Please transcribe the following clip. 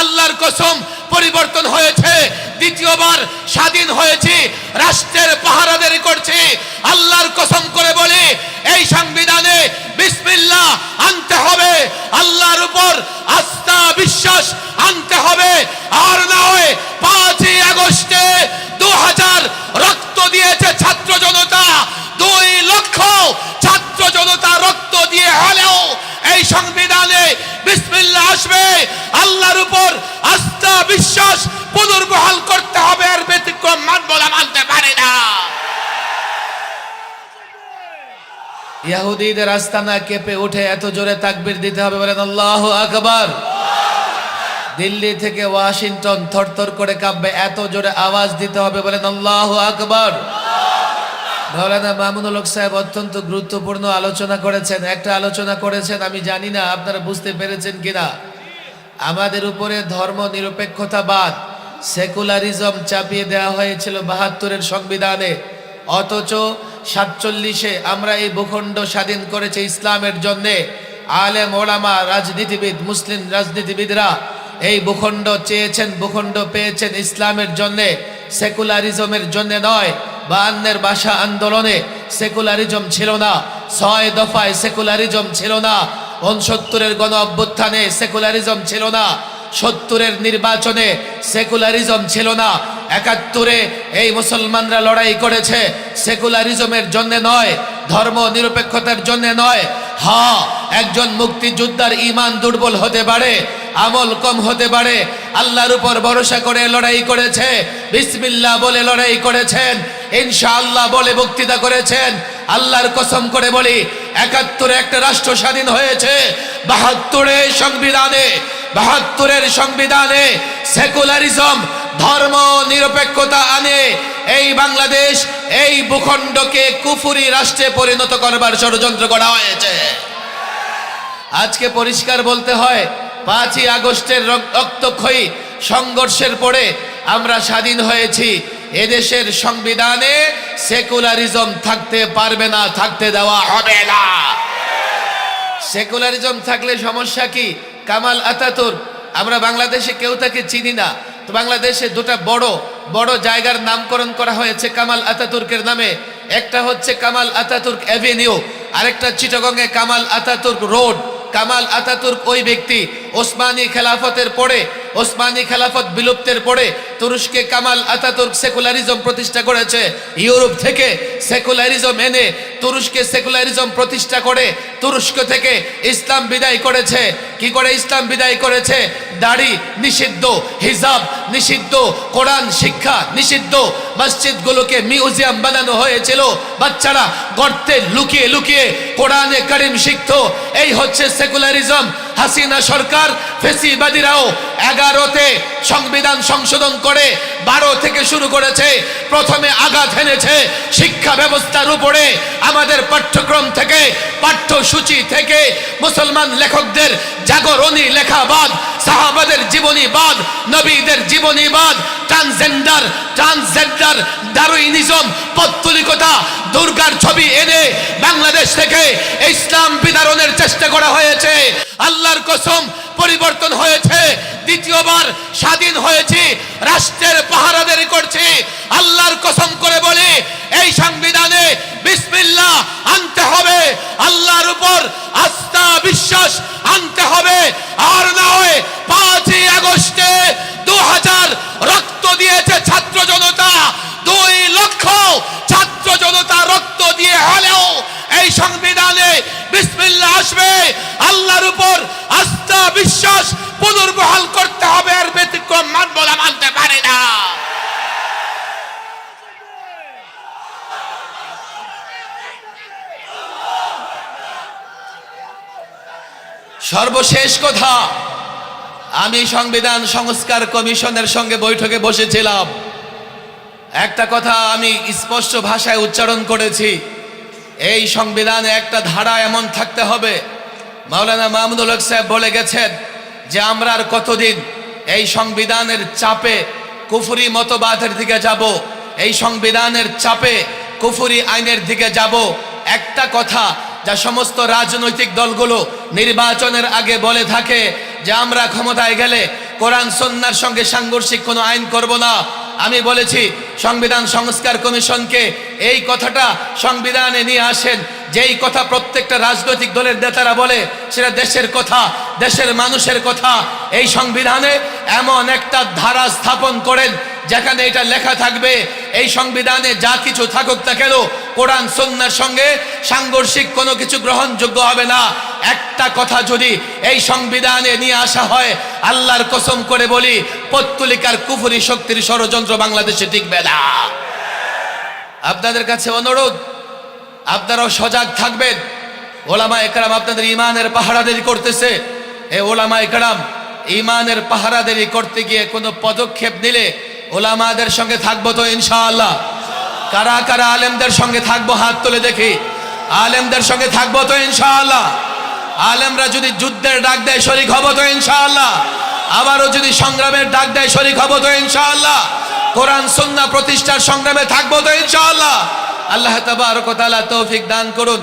আল্লাহর কসম পরিবর্তন হয়েছে, দ্বিতীয়বার স্বাধীন হয়েছে, রাষ্ট্রের পাহারাদারি করছে। আল্লাহর কসম করে বলে, এই সংবিধানে বিসমিল্লা আনতে হবে, আল্লাহর উপর আস্থা, বিশ্বাস আনতে হবে, আর না হয় পাঁচই আগস্টে দু হাজার রক্ত দিয়েছে ছাত্র জনতা দুই লক্ষ ছাত্র জনতা রক্ত দিয়ে হলেও এই সংবিধানে বিসমিল্লাহ আসবে আল্লাহর উপর আস্থা বিশ্বাস পুনর্বহাল করতে হবে, আর ব্যতিক্রম মানব মানতে পারে না। ইহুদিদের আস্তানা কেঁপে উঠে এত জোরে তাকবির দিতে হবে বলেন আল্লাহ আকবার। দিল্লি থেকে ওয়াশিংটন থরথর করে কাঁপবে, এত জোরে আওয়াজ দিতে হবে বলেন আল্লাহ আকবার। মাওলানা মামুনুল হক সাহেব অত্যন্ত গুরুত্বপূর্ণ আলোচনা করেছেন। একটা আলোচনা করেছেন, আমি জানি না, আপনারা বুঝতে পেরেছেন কিনা। আমাদের উপরে ধর্ম নিরপেক্ষতাবাদ সেকুলারিজম চাপিয়ে দেওয়া হয়েছিল বাহাত্তরের সংবিধানে। অথচ সাতচল্লিশে আমরা এই ভূখণ্ড স্বাধীন করেছে ইসলামের জন্যে। আলেম, ওলামা, রাজনীতিবিদ, মুসলিম রাজনীতিবিদরা এই ভূখণ্ড চেয়েছেন, ভূখণ্ড পেয়েছেন ইসলামের জন্যে, সেকুলারিজমের জন্যে নয়, বায়ান্নের ভাষা আন্দোলনে সেকুলারিজম ছিল না, ছয় দফায় সেকুলারিজম ছিল না উনসত্তরের গণ অভ্যুত্থানে সেকুলারিজম ছিল না সত্তরের নির্বাচনে সেকুলারিজম ছিল না। একাত্তরে এই মুসলমানরা লড়াই করেছে। সেকুলারিজমের জন্য নয়, ধর্ম নিরপেক্ষতার জন্য নয়। হ্যাঁ একজন মুক্তিযোদ্ধার ইমান দুর্বল হতে পারে, আমল কম হতে পারে। আল্লাহর উপর ভরসা করে লড়াই করেছে, বিসমিল্লাহ বলে লড়াই করেছেন, ইনশাআল্লাহ বলে বক্তৃতা করেছেন। আল্লাহর কসম করে বলি, একাত্তরে একটা রাষ্ট্র স্বাধীন হয়েছে, বাহাত্তরে সংবিধানে বাহাত্তরের সংবিধানে সেকুলারিজম, ধর্ম নিরপেক্ষতা আনে। এই বাংলাদেশ, এই ভূখণ্ডকে কুফুরি রাষ্ট্রে পরিণত করবার ষড়যন্ত্র করা হয়েছে। আজকে পরিষ্কার বলতে হয়, পাঁচই আগস্টের রক- রক্তক্ষয়ী সংঘর্ষের পরে আমরা স্বাধীন হয়েছি। এদেশের সংবিধানে সেকুলারিজম থাকতে পারবে না, থাকতে দেওয়া হবে না। সেকুলারিজম থাকলে সমস্যা কি? কামাল আতাতুর, আমরা বাংলাদেশে কেউ তাকে চিনি না। তো বাংলাদেশে দুটা বড় বড় জায়গার নামকরণ করা হয়েছে কামাল আতাতুর্কের নামে। একটা হচ্ছে কামাল আতাতুর্ক অ্যাভিনিউ, আরেকটা চিটাগংয়ে Kemal Ataturk road. Kemal Ataturk ওই ব্যক্তি ওসমানী খেলাফতের পরে ওসমানী খেলাফত বিলুপ্তের পরে তুরস্কে কামাল আতাতুর্ক সেকুলারিজম প্রতিষ্ঠা করেছে। ইউরোপ থেকে সেকুলারিজম এনে তুরস্কে সেকুলারিজম প্রতিষ্ঠা করে তুরস্ক থেকে ইসলাম বিদায় করেছে। কি করে ইসলাম বিদায় করেছে? দাড়ি নিষিদ্ধ, হিজাব নিষিদ্ধ, কোরআন শিক্ষা নিষিদ্ধ। মসজিদগুলোকে মিউজিয়াম বানানো হয়েছিল। বাচ্চারা গর্তে লুকিয়ে লুকিয়ে কোরআনে করিম শিখতো। এই হচ্ছে সেকুলারিজম। হাসিনা সরকার ফেসিবাদীরাও এগারোতে সংবিধান সংশোধন করে বারো থেকে শুরু করেছে, প্রথমে আঘাত হেনেছে শিক্ষা ব্যবস্থার উপরে। আমাদের পাঠ্যক্রম থেকে, পাঠ্যসূচি থেকে মুসলমান লেখকদের জাগরণী লেখাবাদ, সাহাবাদের জীবনীবাদ, নবীদের জীবনীবাদ ট্রান্সজেন্ডার ট্রান্সজেন্ডার ডারুইনিজম পত্তলিকতা, দুর্গার ছবি এনে বাংলাদেশ থেকে ইসলাম বিদারণের চেষ্টা করা হয়েছে। আল্লাহর কসম পরিবর্তন হয়েছে, দ্বিতীয়বার স্বাধীন হয়েছে রাষ্ট্রের পাহারাদারি করছে আল্লাহর কসম করে বলি এই সংবিধানে বিসমিল্লাহ আনতে হবে আল্লাহর উপর আস্থা বিশ্বাস আনতে হবে আর না হয় পাঁচই আগস্টে দু হাজার রক্ত দিয়েছে ছাত্র জনতা দুই লক্ষ ছাত্র জনতা রক্ত দিয়ে হলেও এই সংবিধানে বিসমিল্লাহ আসবে আল্লাহর উপর আস্থা, বিশ্বাস পুনর্বহাল করতে হবে, আর ব্যতিক্রম মানব না মানতে পারে না। সর্বশেষ কথা, আমি সংবিধান সংস্কার কমিশনের সঙ্গে বৈঠকে বসেছিলাম। একটা কথা আমি স্পষ্ট ভাষায় উচ্চারণ করেছি, এই সংবিধানে একটা ধারা এমন থাকতে হবে মাওলানা মাহমুদুল হক সাহেব বলে গেছেন যে আমরা আর কতদিন এই সংবিধানের চাপে কুফুরি মতবাদের দিকে যাব, এই সংবিধানের চাপে কুফুরি আইনের দিকে যাব। একটা কথা যা সমস্ত রাজনৈতিক দলগুলো নির্বাচনের আগে বলে থাকে যে আমরা ক্ষমতায় গেলে কোরআন সন্ন্যার সঙ্গে সাংঘর্ষিক কোনো আইন করব না। আমি বলেছি সংবিধান সংস্কার কমিশনকে এই কথাটা সংবিধানে নিয়ে আসেন। যেই কথা প্রত্যেকটা রাজনৈতিক দলের নেতারা বলে, সেটা দেশের কথা, দেশের মানুষের কথা। এই সংবিধানে এমন একটা ধারা স্থাপন করেন, যেখানে এটা লেখা থাকবে, এই সংবিধানে যা কিছু থাকুক না কেন, কোরআন সন্ন্যার সঙ্গে সাংঘর্ষিক কোনো কিছু গ্রহণযোগ্য হবে না। একটা কথা যদি এই সংবিধানে নিয়ে আসা হয়, আল্লাহর কসম করে বলি পত্তলিকার কুফুরি শক্তির ষড়যন্ত্র বাংলাদেশে টিকবে না। আপনাদের কাছে অনুরোধ, আপনারাও সজাগ থাকবেন। ওলামা একরাম আপনাদের ইমানের পাহারাদারি করতেছে। এ ওলামা একরাম ইমানের পাহারাদারি করতে গিয়ে কোনো পদক্ষেপ নিলে ওলামাদের সঙ্গে থাকব তো ইনশাআল্লাহ। কারা কারা আলেমদের সঙ্গে থাকব হাত তুলে দেখি। আলেমদের সঙ্গে থাকব তো ইনশাআল্লাহ। আলেমরা যদি যুদ্ধের ডাক দেয় শরিক হব তো ইনশাআল্লাহ। আবারও যদি সংগ্রামের ডাক দেয় শরিক হব তো ইনশাআল্লাহ। কোরআন সন্না প্রতিষ্ঠার সংগ্রামে থাকব তো ইনশাআল্লাহ। আল্লাহ তাবারক ওয়া তাআলা তৌফিক দান করুন।